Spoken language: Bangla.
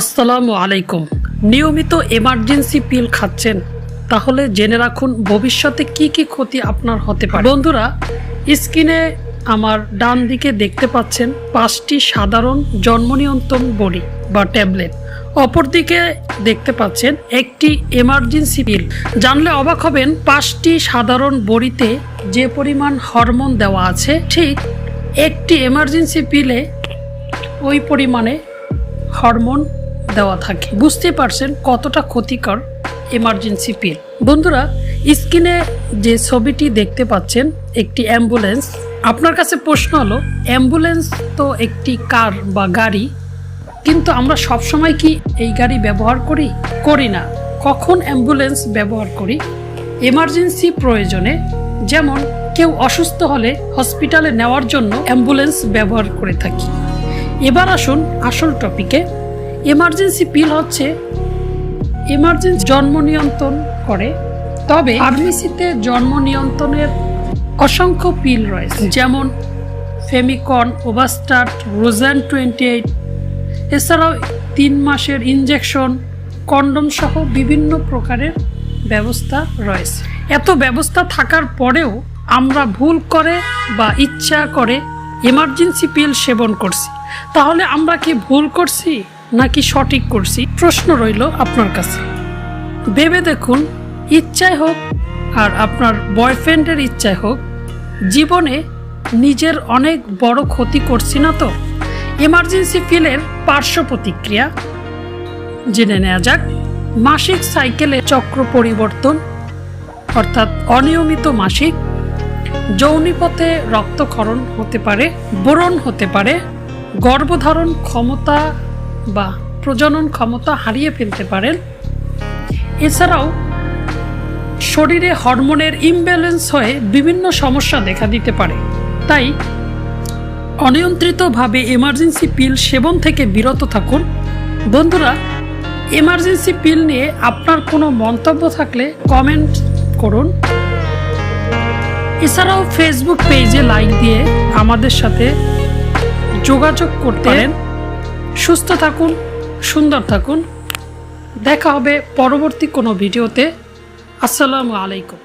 আসসালামু আলাইকুম। নিয়মিত এমার্জেন্সি পিল খাচ্ছেন, তাহলে জেনে রাখুন ভবিষ্যতে কি কি ক্ষতি আপনার হতে পারে। বন্ধুরা, স্কিনে আমার ডান দিকে দেখতে পাচ্ছেন পাঁচটি সাধারণ জন্ম নিয়ন্ত্রণ বড়ি বা ট্যাবলেট। অপরদিকে দেখতে পাচ্ছেন একটি এমার্জেন্সি পিল জানলে অবাক হবেন, পাঁচটি সাধারণ বড়িতে যে পরিমাণ হরমোন দেওয়া আছে, ঠিক একটি এমার্জেন্সি পিলে ওই পরিমাণে হরমোন দেওয়া থাকে। বুঝতে পারছেন কতটা ক্ষতিকর এমার্জেন্সি পিল বন্ধুরা স্ক্রিনে যে ছবিটি দেখতে পাচ্ছেন, একটি অ্যাম্বুলেন্স আপনার কাছে প্রশ্ন হলো অ্যাম্বুলেন্স তো একটি কার বা গাড়ি, কিন্তু আমরা সবসময় কি এই গাড়ি ব্যবহার করি? করি না। কখন অ্যাম্বুলেন্স ব্যবহার করি? এমার্জেন্সি প্রয়োজনে, যেমন কেউ অসুস্থ হলে হসপিটালে নেওয়ার জন্য অ্যাম্বুলেন্স ব্যবহার করে থাকি। এবার আসুন আসল টপিকে এমার্জেন্সি পিল হচ্ছে এমার্জেন্সি জন্ম নিয়ন্ত্রণ করে। তবে ফার্মেসিতে জন্ম নিয়ন্ত্রণের অসংখ্য পিল রয়েছে, যেমন ফেমিকন ওভাস্টার্ট রোজান টোয়েন্টি এইট এছাড়াও তিন মাসের ইঞ্জেকশন কন্ডম সহ বিভিন্ন প্রকারের ব্যবস্থা রয়েছে। এত ব্যবস্থা থাকার পরেও আমরা ভুল করে বা ইচ্ছা করে এমার্জেন্সি পিল সেবন করছি। তাহলে আমরা কি ভুল করছি? নাকি সঠিক করছি? প্রশ্ন রইল আপনার কাছে। ভেবে দেখুন ইচ্ছায় হোক আর আপনার বয়ফ্রেন্ডের ইচ্ছায় হোক, জীবনে নিজের অনেক বড় ক্ষতি করছি না তো? এমার্জেন্সি ফিলের পার্শ্ব প্রতিক্রিয়া। জেনে নেওয়া যাক, মাসিক সাইকেলে চক্র পরিবর্তন, অর্থাৎ অনিয়মিত মাসিক, যৌনিপথে রক্তক্ষরণ হতে পারে, বোরন হতে পারে, গর্ভধারণ ক্ষমতা বা প্রজনন ক্ষমতা হারিয়ে ফেলতে পারেন। এছাড়াও শরীরে হরমোনের ইমব্যালেন্স হয়ে বিভিন্ন সমস্যা দেখা দিতে পারে। তাই অনিয়ন্ত্রিতভাবে এমার্জেন্সি পিল সেবন থেকে বিরত থাকুন। বন্ধুরা এমার্জেন্সি পিল নিয়ে আপনার কোনো মন্তব্য থাকলে কমেন্ট করুন। এছাড়াও ফেসবুক পেজে লাইক দিয়ে আমাদের সাথে যোগাযোগ করতে সুস্থ থাকুন সুন্দর থাকুন। দেখা হবে পরবর্তী কোনো ভিডিওতে। আসসালামু আলাইকুম।